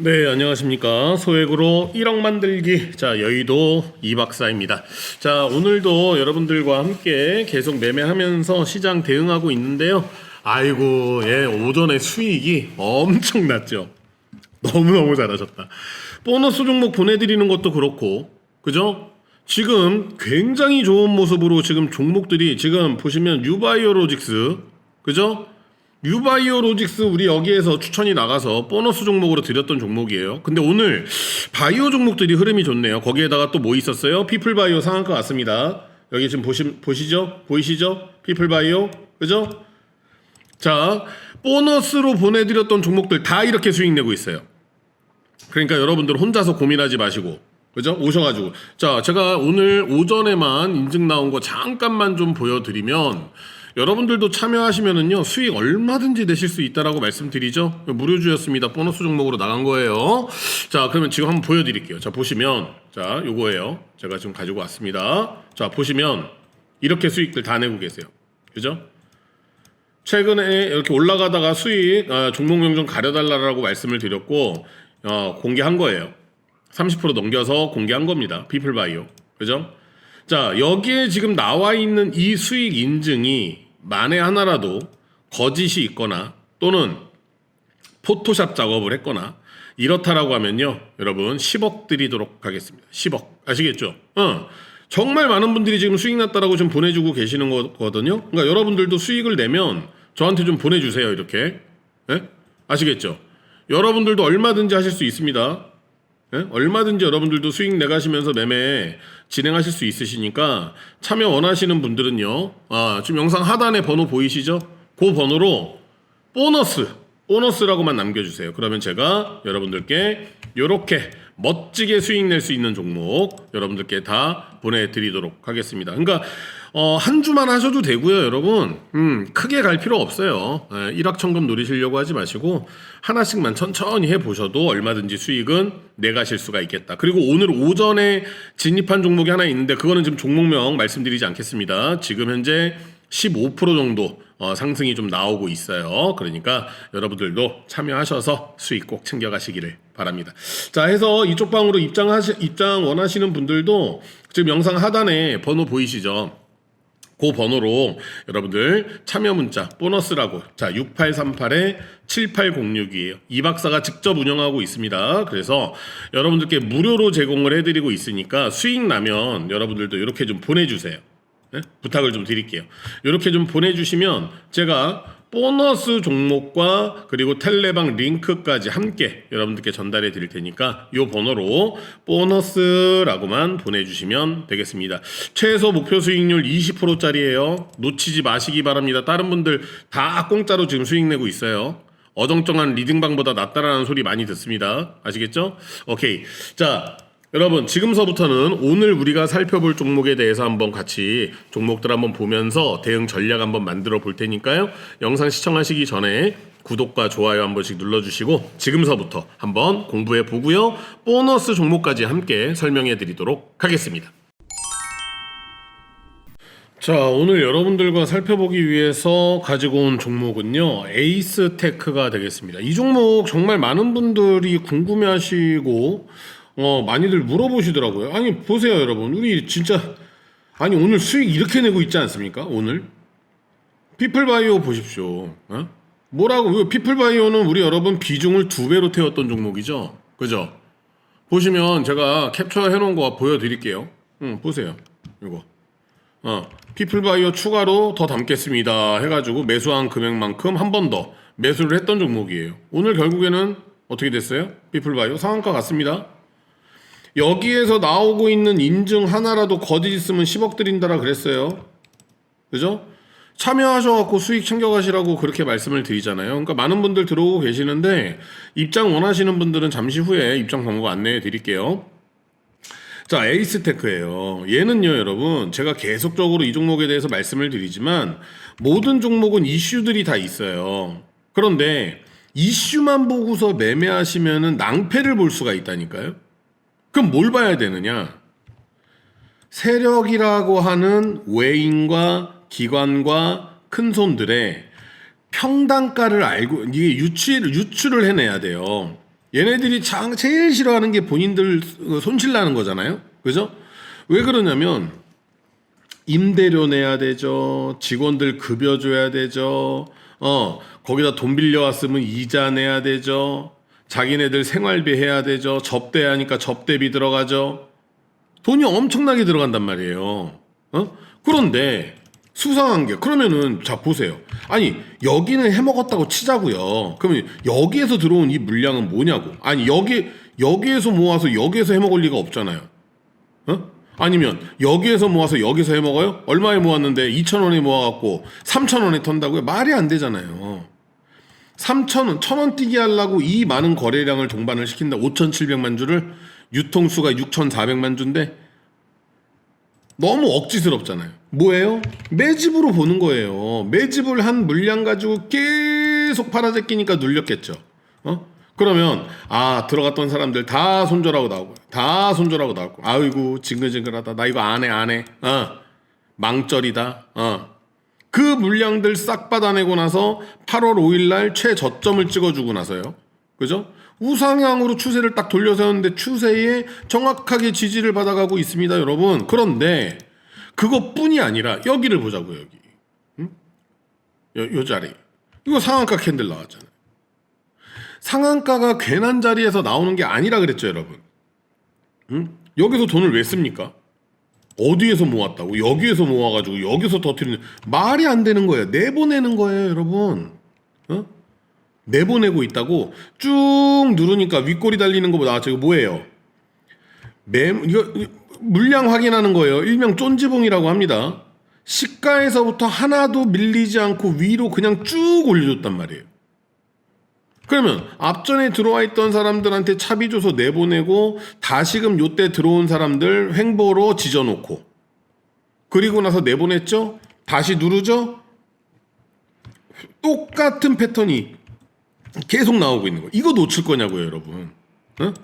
네, 안녕하십니까. 소액으로 1억 만들기. 자, 여의도 이박사입니다. 자, 오늘도 여러분들과 함께 계속 매매하면서 시장 대응하고 있는데요. 아이고, 예, 오전에 수익이 엄청났죠. 너무너무 잘하셨다. 보너스 종목 보내드리는 것도 그렇고, 그죠? 지금 굉장히 좋은 모습으로 지금 종목들이 지금 보시면 유바이오로직스, 그죠? 유바이오 로직스 우리 여기에서 추천이 나가서 보너스 종목으로 드렸던 종목이에요. 근데 오늘 바이오 종목들이 흐름이 좋네요. 거기에다가 또 뭐 있었어요? 피플바이오 상한가 왔습니다. 여기 지금 보시, 보시죠? 보이시죠? 피플바이오. 그죠? 자, 보너스로 보내드렸던 종목들 다 이렇게 수익 내고 있어요. 그러니까 여러분들 혼자서 고민하지 마시고 그죠? 오셔가지고 자 제가 오늘 오전에만 인증 나온 거 잠깐만 좀 보여드리면 여러분들도 참여하시면은요 수익 얼마든지 내실 수 있다라고 말씀드리죠 무료주였습니다 보너스 종목으로 나간 거예요 자 그러면 지금 한번 보여드릴게요 자 보시면 자 요거예요 제가 지금 가지고 왔습니다 자 보시면 이렇게 수익들 다 내고 계세요 그죠? 최근에 이렇게 올라가다가 수익 아, 종목 명 좀 가려달라고 말씀을 드렸고 어, 공개한 거예요. 30% 넘겨서 공개한 겁니다. 피플바이오. 그죠? 자, 여기에 지금 나와 있는 이 수익 인증이 만에 하나라도 거짓이 있거나 또는 포토샵 작업을 했거나 이렇다라고 하면요. 여러분 10억 드리도록 하겠습니다. 10억. 아시겠죠? 어. 정말 많은 분들이 지금 수익 났다라고 지금 보내주고 계시는 거거든요. 그러니까 여러분들도 수익을 내면 저한테 좀 보내주세요. 이렇게. 예? 아시겠죠? 여러분들도 얼마든지 하실 수 있습니다. 예? 얼마든지 여러분들도 수익 내가시면서 매매 진행하실 수 있으시니까 참여 원하시는 분들은요. 아, 지금 영상 하단에 번호 보이시죠? 그 번호로 보너스, 보너스라고만 남겨주세요. 그러면 제가 여러분들께 이렇게 멋지게 수익 낼 수 있는 종목 여러분들께 다 보내드리도록 하겠습니다. 그러니까 어, 한 주만 하셔도 되고요, 여러분. 음, 크게 갈 필요 없어요. 예, 일확천금 노리시려고 하지 마시고 하나씩만 천천히 해 보셔도 얼마든지 수익은 내가실 수가 있겠다. 그리고 오늘 오전에 진입한 종목이 하나 있는데 그거는 지금 종목명 말씀드리지 않겠습니다. 지금 현재 15% 정도 어, 상승이 좀 나오고 있어요. 그러니까 여러분들도 참여하셔서 수익 꼭 챙겨가시기를 바랍니다. 자, 해서 이쪽 방으로 입장하시, 입장 원하시는 분들도 지금 영상 하단에 번호 보이시죠? 그 번호로 여러분들 참여 문자 보너스라고 자 6838에 7806이에요. 이 박사가 직접 운영하고 있습니다. 그래서 여러분들께 무료로 제공을 해드리고 있으니까 수익 나면 여러분들도 이렇게 좀 보내주세요. 네? 부탁을 좀 드릴게요. 이렇게 좀 보내주시면 제가 보너스 종목과 그리고 텔레방 링크까지 함께 여러분들께 전달해 드릴 테니까 이 번호로 보너스라고만 보내주시면 되겠습니다. 최소 목표 수익률 20%짜리예요. 놓치지 마시기 바랍니다. 다른 분들 다 공짜로 지금 수익 내고 있어요. 어정쩡한 리딩방보다 낫다라는 소리 많이 듣습니다. 아시겠죠? 오케이. 자, 여러분 지금서부터는 오늘 우리가 살펴볼 종목에 대해서 한번 같이 종목들 한번 보면서 대응 전략 한번 만들어 볼 테니까요. 영상 시청하시기 전에 구독과 좋아요 한 번씩 눌러주시고 지금서부터 한번 공부해 보고요. 보너스 종목까지 함께 설명해 드리도록 하겠습니다. 자, 오늘 여러분들과 살펴보기 위해서 가지고 온 종목은요, 에이스테크가 되겠습니다. 이 종목 정말 많은 분들이 궁금해 하시고, 어, 많이들 물어보시더라고요. 아니, 보세요, 여러분. 우리 진짜, 아니, 오늘 수익 이렇게 내고 있지 않습니까? 오늘? 피플바이오 보십시오. 어? 뭐라고, 피플바이오는 우리 여러분 비중을 두 배로 태웠던 종목이죠. 그죠? 보시면 제가 캡처 해 놓은 거 보여드릴게요. 응, 보세요. 이거. 어, 피플바이오 추가로 더 담겠습니다. 해가지고 매수한 금액만큼 한 번 더 매수를 했던 종목이에요. 오늘 결국에는 어떻게 됐어요? 피플바이오 상한가 같습니다. 여기에서 나오고 있는 인증 하나라도 거짓 있으면 10억 드린다라 그랬어요. 그죠? 참여하셔갖고 수익 챙겨가시라고 그렇게 말씀을 드리잖아요. 그러니까 많은 분들 들어오고 계시는데 입장 원하시는 분들은 잠시 후에 입장 방법 안내해 드릴게요. 자, 에이스테크예요. 얘는요, 여러분, 제가 계속적으로 이 종목에 대해서 말씀을 드리지만 모든 종목은 이슈들이 다 있어요. 그런데 이슈만 보고서 매매하시면은 낭패를 볼 수가 있다니까요. 그럼 뭘 봐야 되느냐? 세력이라고 하는 외인과 기관과 큰 손들의 평단가를 알고 이게 유출 유출을 해내야 돼요. 얘네들이 장 제일 싫어하는 게 본인들 손실 나는 거잖아요. 그죠? 왜 그러냐면 임대료 내야 되죠. 직원들 급여 줘야 되죠. 어, 거기다 돈 빌려 왔으면 이자 내야 되죠. 자기네들 생활비 해야 되죠. 접대하니까 접대비 들어가죠. 돈이 엄청나게 들어간단 말이에요. 어? 그런데 수상한 게 그러면은 자 보세요. 아니 여기는 해 먹었다고 치자고요. 그러면 여기에서 들어온 이 물량은 뭐냐고. 아니 여기 여기에서 모아서 여기에서 해 먹을 리가 없잖아요. 어? 아니면 여기에서 모아서 여기서 해 먹어요? 얼마에 모았는데 2천 원에 모아갖고 3천 원에 턴다고요? 말이 안 되잖아요. 3천 원, 천원 뛰기 하려고 이 많은 거래량을 동반을 시킨다. 5,700만 주를 유통수가 6,400만 주인데 너무 억지스럽잖아요. 뭐예요? 매집으로 보는 거예요. 매집을 한 물량 가지고 계속 팔아제끼니까 눌렸겠죠. 어? 그러면 아 들어갔던 사람들 다 손절하고 나오고 다 손절하고 나오고 아이고 징글징글하다 나 이거 안해 안해 어 망절이다 어 그 물량들 싹 받아내고 나서 8월 5일 날 최저점을 찍어주고 나서요 그죠 우상향으로 추세를 딱 돌려세웠는데 추세에 정확하게 지지를 받아가고 있습니다 여러분 그런데 그것뿐이 아니라 여기를 보자고 여기 응? 요, 요 자리 이거 상한가 캔들 나왔잖아요 상한가가 괜한 자리에서 나오는 게 아니라 그랬죠, 여러분. 응? 여기서 돈을 왜 씁니까? 어디에서 모았다고? 여기에서 모아가지고 여기서 터트리는 말이 안 되는 거예요. 내보내는 거예요, 여러분. 어? 내보내고 있다고 쭉 누르니까 윗꼬리 달리는 거보다 저거 뭐예요? 매 이거 물량 확인하는 거예요. 일명 쫀지봉이라고 합니다. 시가에서부터 하나도 밀리지 않고 위로 그냥 쭉 올려줬단 말이에요. 그러면 앞전에 들어와 있던 사람들한테 차비 줘서 내보내고 다시금 요때 들어온 사람들 횡보로 지져놓고 그리고 나서 내보냈죠? 다시 누르죠? 똑같은 패턴이 계속 나오고 있는 거. 이거 놓칠 거냐고요, 여러분. 어?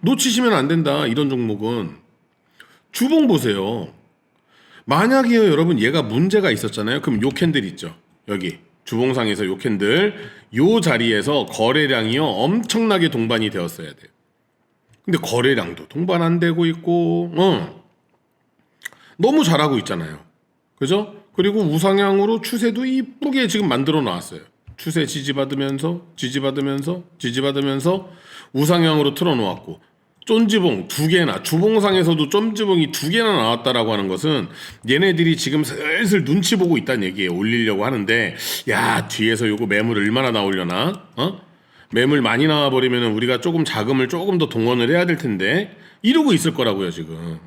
놓치시면 안 된다. 이런 종목은 주봉 보세요. 만약에요, 여러분 얘가 문제가 있었잖아요. 그럼 요 캔들 있죠. 여기 주봉상에서 요 캔들 요 자리에서 거래량이요 엄청나게 동반이 되었어야 돼요. 근데 거래량도 동반 안 되고 있고, 어 너무 잘하고 있잖아요. 그죠? 그리고 우상향으로 추세도 이쁘게 지금 만들어 놨어요. 추세 지지받으면서 지지받으면서 지지받으면서 우상향으로 틀어 놓았고 쫀지봉 두 개나 주봉상에서도 쫀지봉이 두 개나 나왔다라고 하는 것은 얘네들이 지금 슬슬 눈치 보고 있다는 얘기예요. 올리려고 하는데 야 뒤에서 요거 매물 얼마나 나오려나? 어? 매물 많이 나와 버리면 우리가 조금 자금을 조금 더 동원을 해야 될 텐데 이러고 있을 거라고요 지금.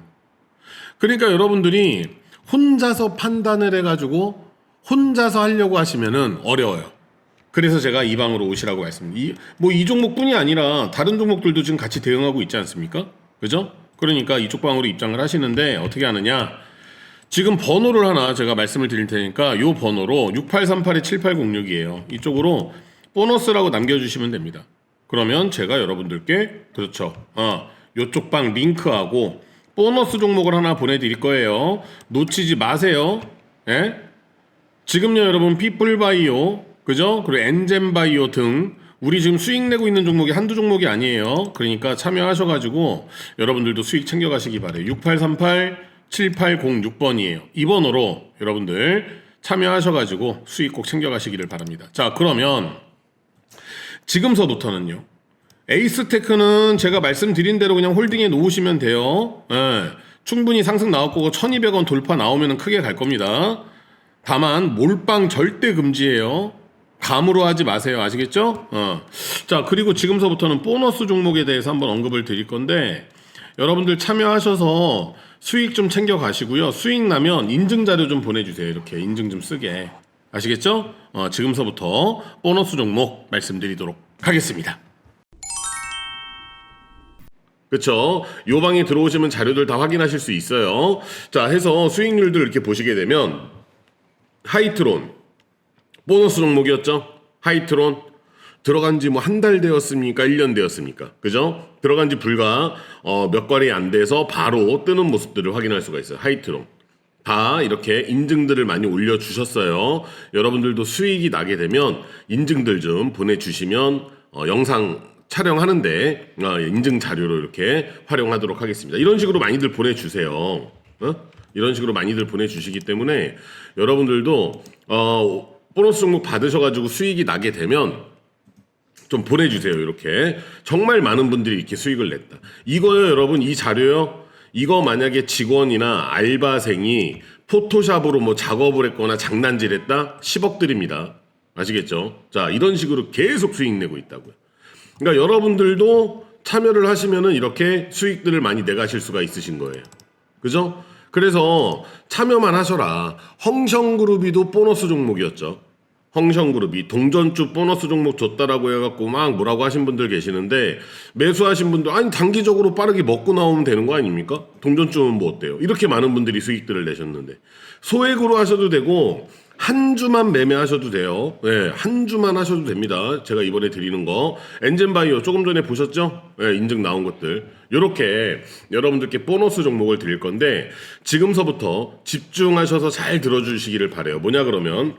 그러니까 여러분들이 혼자서 판단을 해가지고 혼자서 하려고 하시면은 어려워요. 그래서 제가 이 방으로 오시라고 말씀드립니다. 뭐이 종목뿐이 아니라 다른 종목들도 지금 같이 대응하고 있지 않습니까? 그죠? 그러니까 이쪽 방으로 입장을 하시는데 어떻게 하느냐? 지금 번호를 하나 제가 말씀을 드릴 테니까 요 번호로 6838-7806이에요. 이쪽으로 보너스라고 남겨주시면 됩니다. 그러면 제가 여러분들께 그렇죠. 어, 요쪽 방 링크하고 보너스 종목을 하나 보내드릴 거예요. 놓치지 마세요. 예? 지금요 여러분 피플바이오 그죠? 그리고 엔젠바이오 등 우리 지금 수익 내고 있는 종목이 한두 종목이 아니에요. 그러니까 참여하셔가지고 여러분들도 수익 챙겨가시기 바래요. 6838 7806번이에요. 이 번호로 여러분들 참여하셔가지고 수익 꼭 챙겨가시기를 바랍니다. 자 그러면 지금서부터는요. 에이스테크는 제가 말씀드린 대로 그냥 홀딩에 놓으시면 돼요. 예, 충분히 상승 나올 거고 1200원 돌파 나오면 크게 갈 겁니다. 다만 몰빵 절대 금지예요. 감으로 하지 마세요. 아시겠죠? 어. 자, 그리고 지금서부터는 보너스 종목에 대해서 한번 언급을 드릴 건데 여러분들 참여하셔서 수익 좀 챙겨 가시고요. 수익 나면 인증 자료 좀 보내 주세요. 이렇게 인증 좀 쓰게. 아시겠죠? 어, 지금서부터 보너스 종목 말씀드리도록 하겠습니다. 그쵸? 요 방에 들어오시면 자료들 다 확인하실 수 있어요. 자, 해서 수익률들 이렇게 보시게 되면 하이트론 보너스 종목이었죠. 하이트론 들어간 지 뭐 한 달 되었습니까? 1년 되었습니까? 그죠? 들어간 지 불과 어, 몇 거래이 안 돼서 바로 뜨는 모습들을 확인할 수가 있어요. 하이트론. 다 이렇게 인증들을 많이 올려주셨어요. 여러분들도 수익이 나게 되면 인증들 좀 보내주시면 어, 영상 촬영하는데 어, 인증 자료로 이렇게 활용하도록 하겠습니다. 이런 식으로 많이들 보내주세요. 어? 이런 식으로 많이들 보내주시기 때문에 여러분들도 어, 보너스 종목 받으셔가지고 수익이 나게 되면 좀 보내주세요. 이렇게 정말 많은 분들이 이렇게 수익을 냈다. 이거요, 여러분 이 자료요. 이거 만약에 직원이나 알바생이 포토샵으로 뭐 작업을 했거나 장난질했다 10억 드립니다. 아시겠죠? 자 이런 식으로 계속 수익 내고 있다고요. 그러니까 여러분들도 참여를 하시면은 이렇게 수익들을 많이 내가실 수가 있으신 거예요. 그죠? 그래서 참여만 하셔라. 헝성그룹이도 보너스 종목이었죠. 헝성그룹이 동전주 보너스 종목 줬다라고 해갖고 막 뭐라고 하신 분들 계시는데 매수하신 분들 아니 단기적으로 빠르게 먹고 나오면 되는 거 아닙니까? 동전주는 뭐 어때요? 이렇게 많은 분들이 수익들을 내셨는데 소액으로 하셔도 되고 한 주만 매매하셔도 돼요. 네, 한 주만 하셔도 됩니다. 제가 이번에 드리는 거 엔젠바이오 조금 전에 보셨죠? 네, 인증 나온 것들 이렇게 여러분들께 보너스 종목을 드릴 건데 지금서부터 집중하셔서 잘 들어주시기를 바래요. 뭐냐 그러면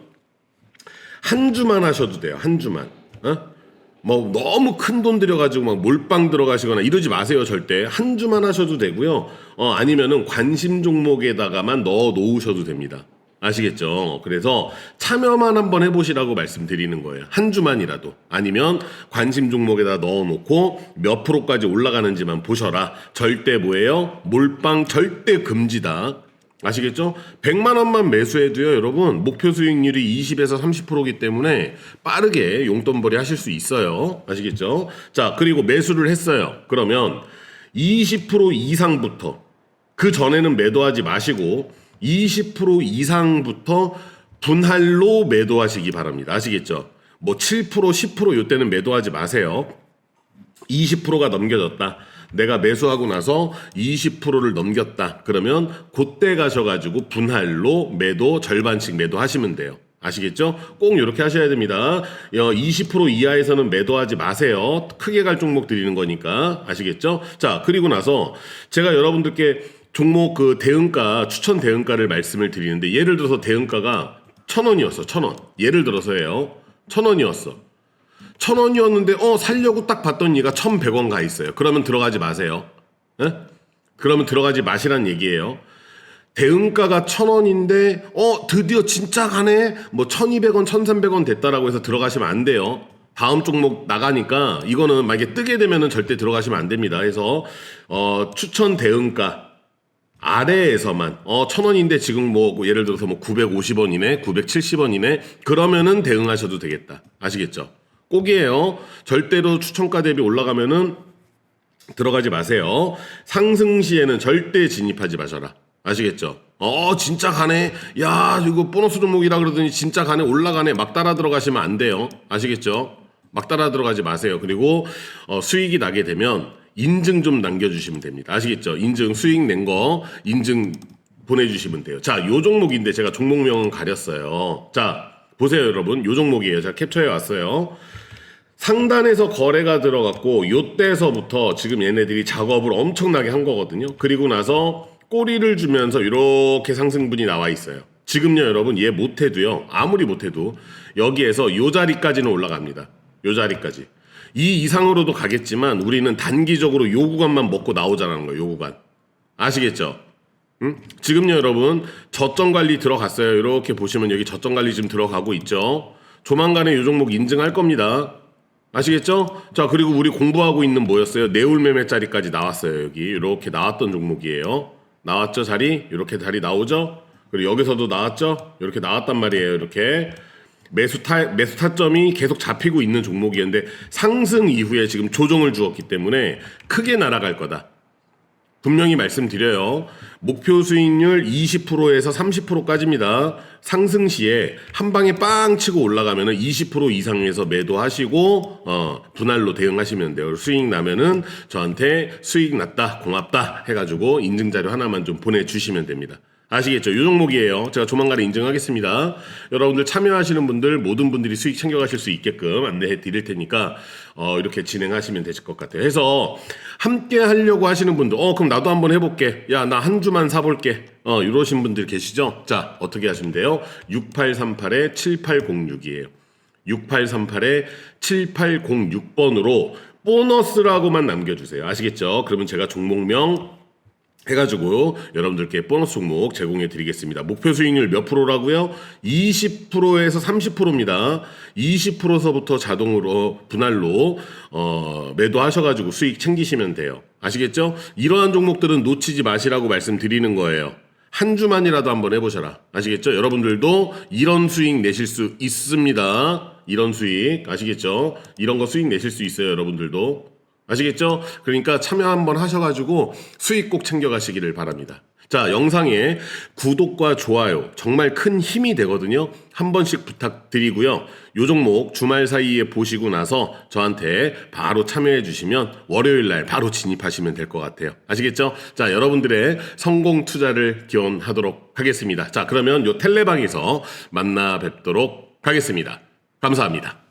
한 주만 하셔도 돼요. 한 주만. 어? 뭐 너무 큰 돈 들여가지고 막 몰빵 들어가시거나 이러지 마세요 절대. 한 주만 하셔도 되고요. 어 아니면은 관심 종목에다가만 넣어 놓으셔도 됩니다. 아시겠죠? 그래서 참여만 한번 해보시라고 말씀드리는 거예요. 한 주만이라도. 아니면 관심 종목에다 넣어 놓고 몇 프로까지 올라가는지만 보셔라. 절대 뭐예요? 몰빵 절대 금지다 아시겠죠? 100만 원만 매수해도요, 여러분, 목표 수익률이 20에서 30%이기 때문에 빠르게 용돈벌이 하실 수 있어요. 아시겠죠? 자, 그리고 매수를 했어요. 그러면 20% 이상부터 그 전에는 매도하지 마시고 20% 이상부터 분할로 매도하시기 바랍니다. 아시겠죠? 뭐 7%, 10% 요때는 매도하지 마세요. 20%가 넘겨졌다. 내가 매수하고 나서 20%를 넘겼다. 그러면 그때 가셔가지고 분할로 매도 절반씩 매도하시면 돼요. 아시겠죠? 꼭 이렇게 하셔야 됩니다. 20% 이하에서는 매도하지 마세요. 크게 갈 종목 드리는 거니까 아시겠죠? 자 그리고 나서 제가 여러분들께 종목 그 대응가 추천 대응가를 말씀을 드리는데 예를 들어서 대응가가 천 원이었어 천 원. 예를 들어서 예요 천 원이었어. 천 원이었는데 어 살려고 딱 봤던 얘가 천백 원 가 있어요. 그러면 들어가지 마세요. 에? 그러면 들어가지 마시란 얘기예요. 대응가가 천 원인데 어 드디어 진짜 가네 뭐 천이백 원 천삼백 원 됐다라고 해서 들어가시면 안 돼요. 다음 종목 나가니까 이거는 만약에 뜨게 되면은 절대 들어가시면 안 됩니다. 그래서 어 추천 대응가 아래에서만 어 천 원인데 지금 뭐 예를 들어서 뭐 950원이네 970원이네 그러면은 대응하셔도 되겠다 아시겠죠 꼭이에요 절대로 추천가 대비 올라가면은 들어가지 마세요 상승 시에는 절대 진입하지 마셔라 아시겠죠 어 진짜 가네 야 이거 보너스 종목이라 그러더니 진짜 가네 올라가네 막 따라 들어가시면 안 돼요 아시겠죠 막 따라 들어가지 마세요 그리고 어, 수익이 나게 되면 인증 좀 남겨주시면 됩니다. 아시겠죠? 인증 수익 낸 거 인증 보내주시면 돼요. 자, 요 종목인데 제가 종목명은 가렸어요. 자, 보세요, 여러분. 요 종목이에요. 제가 캡처해 왔어요. 상단에서 거래가 들어갔고 요때서부터 지금 얘네들이 작업을 엄청나게 한 거거든요. 그리고 나서 꼬리를 주면서 이렇게 상승분이 나와 있어요. 지금요, 여러분, 얘 못해도요. 아무리 못해도 여기에서 요 자리까지는 올라갑니다. 요 자리까지. 이 이상으로도 가겠지만 우리는 단기적으로 요 구간만 먹고 나오자는 거예요. 요 구간. 아시겠죠? 응? 지금요 여러분 저점 관리 들어갔어요. 이렇게 보시면 여기 저점 관리 지금 들어가고 있죠. 조만간에 요 종목 인증할 겁니다. 아시겠죠? 자 그리고 우리 공부하고 있는 뭐였어요? 내울 매매 자리까지 나왔어요. 여기 이렇게 나왔던 종목이에요. 나왔죠 자리? 이렇게 자리 나오죠? 그리고 여기서도 나왔죠? 이렇게 나왔단 말이에요. 이렇게 매수 타 매수 타점이 계속 잡히고 있는 종목이었는데 상승 이후에 지금 조정을 주었기 때문에 크게 날아갈 거다. 분명히 말씀드려요. 목표 수익률 20%에서 30%까지입니다. 상승 시에 한 방에 빵 치고 올라가면은 20% 이상에서 매도하시고 어, 분할로 대응하시면 돼요. 수익 나면은 저한테 수익 났다, 고맙다 해가지고 인증 자료 하나만 좀 보내주시면 됩니다. 아시겠죠? 요 종목이에요. 제가 조만간에 인증하겠습니다. 여러분들 참여하시는 분들 모든 분들이 수익 챙겨가실 수 있게끔 안내해 드릴 테니까 어, 이렇게 진행하시면 되실 것 같아요. 해서 함께 하려고 하시는 분들, 어 그럼 나도 한번 해볼게. 야 나 한 주만 사볼게. 어 이러신 분들 계시죠? 자 어떻게 하시면 돼요? 6838에 7806이에요. 6838에 7806번으로 보너스라고만 남겨주세요. 아시겠죠? 그러면 제가 종목명 해가지고 여러분들께 보너스 종목 제공해 드리겠습니다. 목표 수익률 몇 프로라고요? 20%에서 30%입니다. 20%서부터 자동으로 분할로 어, 매도하셔가지고 수익 챙기시면 돼요. 아시겠죠? 이러한 종목들은 놓치지 마시라고 말씀드리는 거예요. 한 주만이라도 한번 해보셔라. 아시겠죠? 여러분들도 이런 수익 내실 수 있습니다. 이런 수익 아시겠죠? 이런 거 수익 내실 수 있어요, 여러분들도. 아시겠죠? 그러니까 참여 한번 하셔가지고 수익 꼭 챙겨가시기를 바랍니다. 자, 영상에 구독과 좋아요 정말 큰 힘이 되거든요. 한 번씩 부탁드리고요. 요 종목 주말 사이에 보시고 나서 저한테 바로 참여해 주시면 월요일 날 바로 진입하시면 될 것 같아요. 아시겠죠? 자, 여러분들의 성공 투자를 기원하도록 하겠습니다. 자, 그러면 요 텔레방에서 만나 뵙도록 하겠습니다. 감사합니다.